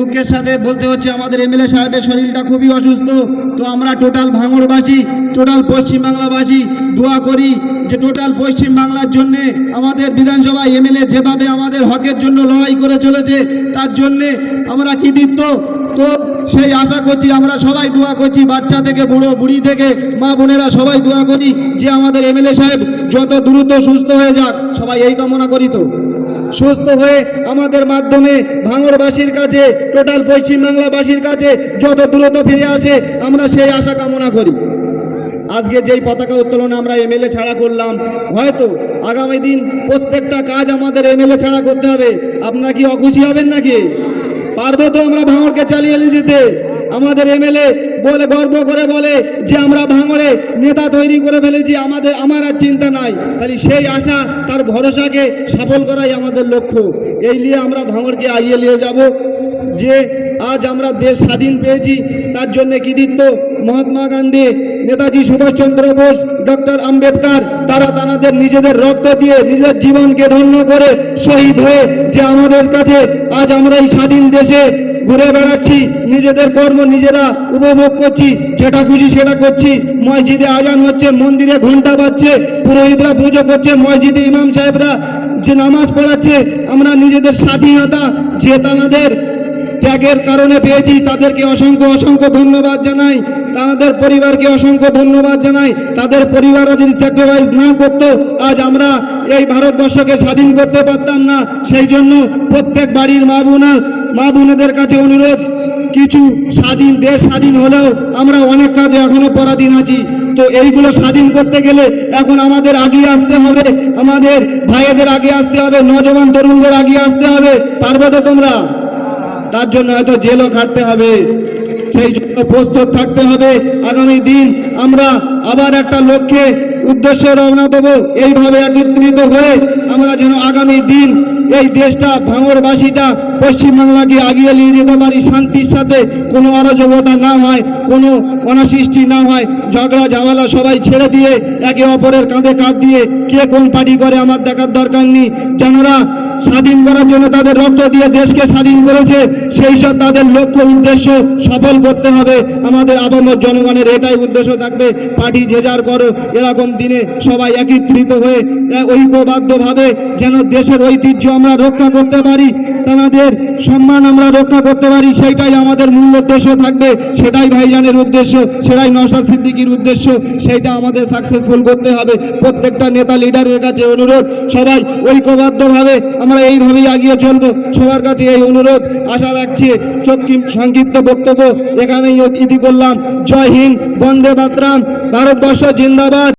দুঃখের সাথে বলতে হচ্ছে, আমাদের এমএলএ সাহেবের শরীরটা খুবই অসুস্থ। তো আমরা টোটাল ভাঙড়বাসী টোটাল পশ্চিমবাংলাবাসী দোয়া করি যে টোটাল পশ্চিমবাংলার জন্য আমাদের বিধানসভা এমএলএ যেভাবে আমাদের হকের জন্য লড়াই করে চলেছে, তার জন্যে আমরা কৃতিত্ব। তো সেই আশা করছি, আমরা সবাই দোয়া করছি, বাচ্চা থেকে বুড়ো, বুড়ি থেকে মা বোনেরা সবাই দোয়া করি যে আমাদের এমএলএ সাহেব যত দ্রুত সুস্থ হয়ে যাক, সবাই এই কামনা করি তো। সুস্থ হয়ে আমাদের মাধ্যমে ভাঙরবাসীর কাছে, টোটাল পশ্চিমবাংলাবাসীর কাছে যত দ্রুত ফিরে আসে, আমরা সেই আশা কামনা করি। আজকে যেই পতাকা উত্তোলন আমরা এমএলএ ছাড়া করলাম, হয়তো আগামী দিন প্রত্যেকটা কাজ আমাদের এমএলএ ছাড়া করতে হবে। আপনারা কি অখুশি হবেন নাকি? পারব তো আমরা ভাঙড়কে চালিয়ে যেতে আমাদের এমএলএ বলে গর্ব করে বলে যে আমরা ভাঙড়ে নেতা তৈরি করে ফেলেছি, আমাদের, আমার আর চিন্তা নাই। তাহলে সেই আশা, তার ভরসাকে সফল করাই আমাদের লক্ষ্য। এই নিয়ে আমরা ভাঙড়কে আগিয়ে নিয়ে যাব। যে আজ আমরা দেশ স্বাধীন পেয়েছি, তার জন্য কৃতিত্ব মহাত্মা গান্ধী, নেতাজি সুভাষচন্দ্র বোস, ডক্টর আম্বেদকর, তারা তাদের নিজেদের রক্ত দিয়ে নিজের জীবনকে ধন্য করে শহীদ হয়ে যে আমাদের কাছে আজ আমরা এই স্বাধীন দেশে ঘুরে বেড়াচ্ছি, নিজেদের কর্ম নিজেরা উপভোগ করছি, যেটা খুশি সেটা করছি। মসজিদে আজান হচ্ছে, মন্দিরে ঘণ্টা বাজছে, পুরোহিতরা পুজো করছে, মসজিদে ইমাম সাহেবরা যে নামাজ পড়াচ্ছে, আমরা নিজেদের স্বাধীনতা যে তাদের ত্যাগের কারণে পেয়েছি। তাদেরকে অসংখ্য অসংখ্য ধন্যবাদ জানাই, তাদের পরিবারকে অসংখ্য ধন্যবাদ জানাই। তাদের পরিবারও যদি স্যাক্রিফাইস না করতো, আজ আমরা এই ভারতবর্ষকে স্বাধীন করতে পারতাম না। সেই জন্য প্রত্যেক বাড়ির মা বোনা মা বোনেদের কাছে অনুরোধ, কিছু স্বাধীন দেশ স্বাধীন হলেও আমরা অনেক কাজে এখনও পরাধীন আছি। তো এইগুলো স্বাধীন করতে গেলে এখন আমাদের আগিয়ে আসতে হবে, আমাদের ভাইয়েদের আগে আসতে হবে, নজওয়ান তরুণদের আগিয়ে আসতে হবে। পারবে তো তোমরা? তার জন্য হয়তো জেলও খাটতে হবে, সেই জন্য প্রস্তুত থাকতে হবে। আগামী দিন আমরা আবার একটা লক্ষ্যে উদ্দেশ্যে রওনা দেবো। এইভাবে একত্রিত হয়ে আমরা যেন আগামী দিন এই দেশটা, ভাঙরবাসীটা, পশ্চিমবাংলাকে আগিয়ে নিয়ে যেতে পারি, শান্তির সাথে। কোনো অরাজকতা না হয়, কোনো অনাসৃষ্টি না হয়। ঝগড়া, ঝামেলা সবাই ছেড়ে দিয়ে, একে অপরের কাঁধে কাঁধ দিয়ে কে কোন পার্টি করে, আমার দেখার দরকার নেই। যারা স্বাধীন করার জন্য তাদের রক্ত দিয়ে দেশকে স্বাধীন করেছে, সেই সব তাদের লক্ষ্য উদ্দেশ্য সফল করতে হবে। আমাদের আবমর জনগণের এটাই উদ্দেশ্য থাকবে, পার্টি যে যার করো এরকম দিনে সবাই একত্রিত হয়ে ঐক্যবদ্ধভাবে যেন দেশের ঐতিহ্য আমরা রক্ষা করতে পারি, তাদের সম্মান আমরা রক্ষা করতে পারি, সেইটাই আমাদের মূল উদ্দেশ্য থাকবে, সেটাই ভাইজানের উদ্দেশ্য, সেটাই নশা সিদ্দিকির উদ্দেশ্য, সেইটা আমাদের সাকসেসফুল করতে হবে। প্রত্যেকটা নেতা লিডারের কাছে অনুরোধ, সবাই ঐক্যবদ্ধভাবে আমরা এইভাবেই আগিয়ে চলবো। সবার কাছে এই অনুরোধ, আশা রাখছি সংক্ষিপ্ত বক্তব্য এখানেই ইতি করলাম। জয় হিন্দ, বন্দে মাতরাম, ভারতবর্ষ জিন্দাবাদ।